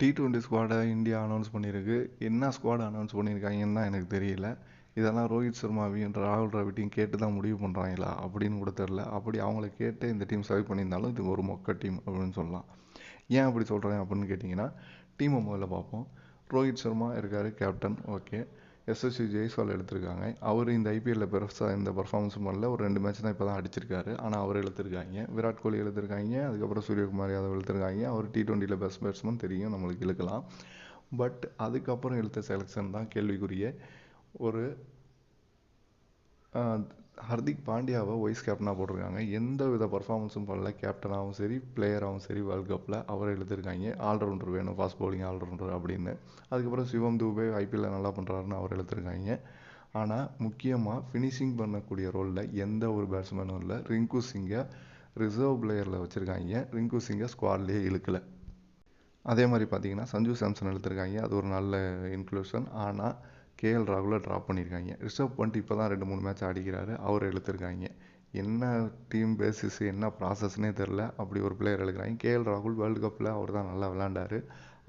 D twenty ஸ்குவாடை India announce பண்ணியிருக்கு. என்ன ஸ்குவாட் அனௌன்ஸ் பண்ணியிருக்காங்கன்னு தான் எனக்கு தெரியல. இதெல்லாம் ரோஹித் சர்மாவையும் ராகுல் டிராவிட்டையும் கேட்டு தான் முடிவு பண்ணுறாங்களா அப்படின்னு கூட தெரில அப்படி அவங்கள கேட்டு இந்த டீம் செலக்ட் பண்ணியிருந்தாலும் இது ஒரு மொக்க டீம் அப்படின்னு சொல்லலாம். ஏன் அப்படி சொல்கிறேன் அப்படின்னு கேட்டிங்கன்னா டீமை முதல்ல பார்ப்போம். ரோஹித் சர்மா இருக்கார் கேப்டன் ஓகே எஸ்எஸ்சி ஜெய்ஸ்வால் எடுத்திருக்காங்க. அவர் இந்த ஐபிஎல்லில் பெருசாக இந்த பர்ஃபார்மன்ஸ் பண்ணல. ஒரு ரெண்டு மேட்ச் தான் இப்போ தான் அடிச்சிருக்காரு. ஆனால் அவர் எழுத்துருக்காங்க விராட் கோலி எழுத்துருக்காங்க அதுக்கப்புறம் சூரியகுமார் யாதவ் எழுத்துருக்காங்க அவர் டி ட்வெண்ட்டியில் பெஸ்ட் பேட்ஸ்மேன் தெரியும். நம்மளுக்கு இழுக்கலாம். பட் அதுக்கப்புறம் எழுத்த செலெக்ஷன் தான் கேள்விக்குரிய ஒரு ஹர்திக் பாண்டியாவை வைஸ் கேப்டனாக போட்டிருக்காங்க. எந்த வித பர்ஃபார்மன்ஸும் பண்ணல. கேப்டனாகவும் சரி பிளேயராகவும் சரி வேர்ல்ட் கப்பில் அவரை எழுதியிருக்காங்க ஆல்ரவுண்டர் வேணும் ஃபாஸ்ட் பவுலிங் ஆல்ரவுண்டர் அப்படின்னு. அதுக்கப்புறம் சிவம் தூபே ஐபிஎல்ல நல்லா பண்ணுறாருன்னு அவர் எழுத்துருக்காங்க ஆனால் முக்கியமாக ஃபினிஷிங் பண்ணக்கூடிய ரோலில் எந்த ஒரு பேட்ஸ்மேனும் இல்லை. ரிங்கு சிங்கை ரிசர்வ் பிளேயரில் வச்சுருக்காங்க. ரிங்கு சிங்கை ஸ்குவாட்லேயே இழுக்கலை. அதே மாதிரி பார்த்தீங்கன்னா சஞ்சு சாம்சன் எடுத்திருக்காங்க அது ஒரு நல்ல இன்க்ளூஷன் ஆனால் கேஎல் ராகுலை ட்ராப் பண்ணியிருக்காங்க ரிஷப் பண்ணிட்டு இப்போ தான் ரெண்டு மூணு மேட்ச் ஆடிக்கிறாரு. அவர் எடுத்திருக்காங்க என்ன டீம் பேசிஸ் என்ன ப்ராசஸ்னே தெரில அப்படி ஒரு பிளேயர் எடுக்கிறாங்க கேஎல் ராகுல் வேர்ல்டு கப்பில் அவர் தான் நல்லா விளாண்டாரு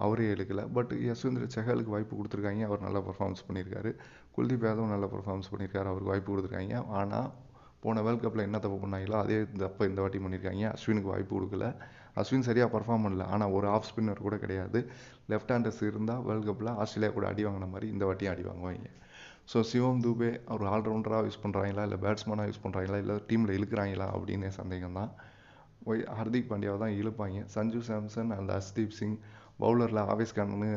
அவரே எடுக்கல பட் யஸ்வந்திர செஹலுக்கு வாய்ப்பு கொடுத்துருக்காங்க. அவர் நல்லா பர்ஃபார்மன்ஸ் பண்ணியிருக்காரு குல்தீப் யாதவ் நல்லா பர்ஃபார்மன்ஸ் பண்ணியிருக்காரு அவருக்கு வாய்ப்பு கொடுத்துருக்காங்க. ஆனால் போன வேர்ல்ட் கப்பில் என்ன தப்பு பண்ணாங்களோ அதே தப்பை இந்த வாட்டி பண்ணியிருக்காங்க. அஸ்வினுக்கு வாய்ப்பு கொடுக்கல. அஸ்வின் சரியாக பர்ஃபார்ம் பண்ணல. ஆனால் ஒரு ஆஃப் ஸ்பின்னர் கூட கிடையாது. லெஃப்ட் ஹேண்டர்ஸ் இருந்தால் வேர்ல்ட் கப்பில் ஆஸ்திரேலியா கூட அடி வாங்கின மாதிரி இந்த வாட்டியும் அடி வாங்குவாங்க. ஸோ சிவம் தூபே ஒரு ஆல்ரவுண்டராக யூஸ் பண்ணுறாங்களா இல்லை பேட்ஸ்மேனாக யூஸ் பண்ணுறாங்களா இல்லை டீமில் இழுக்கிறாங்களா? அப்படின்னு சந்தேகம் தான் ஒய் ஹர்திக் பாண்டியாவை தான் இழுப்பாங்க. சஞ்சு சாம்சன் அண்ட் அஸ்தீப் சிங் பவுலரில் ஆவேஸ் கான்னு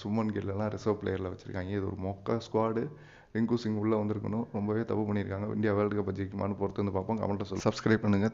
சுமன் கில்லெல்லாம் ரிசர்வ் பிளேயரில் வச்சுருக்காங்க. இது ஒரு மொக்க ஸ்குவாடு ரிங்கு சிங் உள்ளே வந்திருக்கணும். ரொம்பவே தப்பு பண்ணியிருக்காங்க. இந்தியா வேர்ல்டு கப் ஜெயிக்குமான்னு பொறுத்து வந்து பார்ப்போம். கமெண்ட்டை சொல்லி சப்ஸ்கிரைப் பண்ணுங்கள்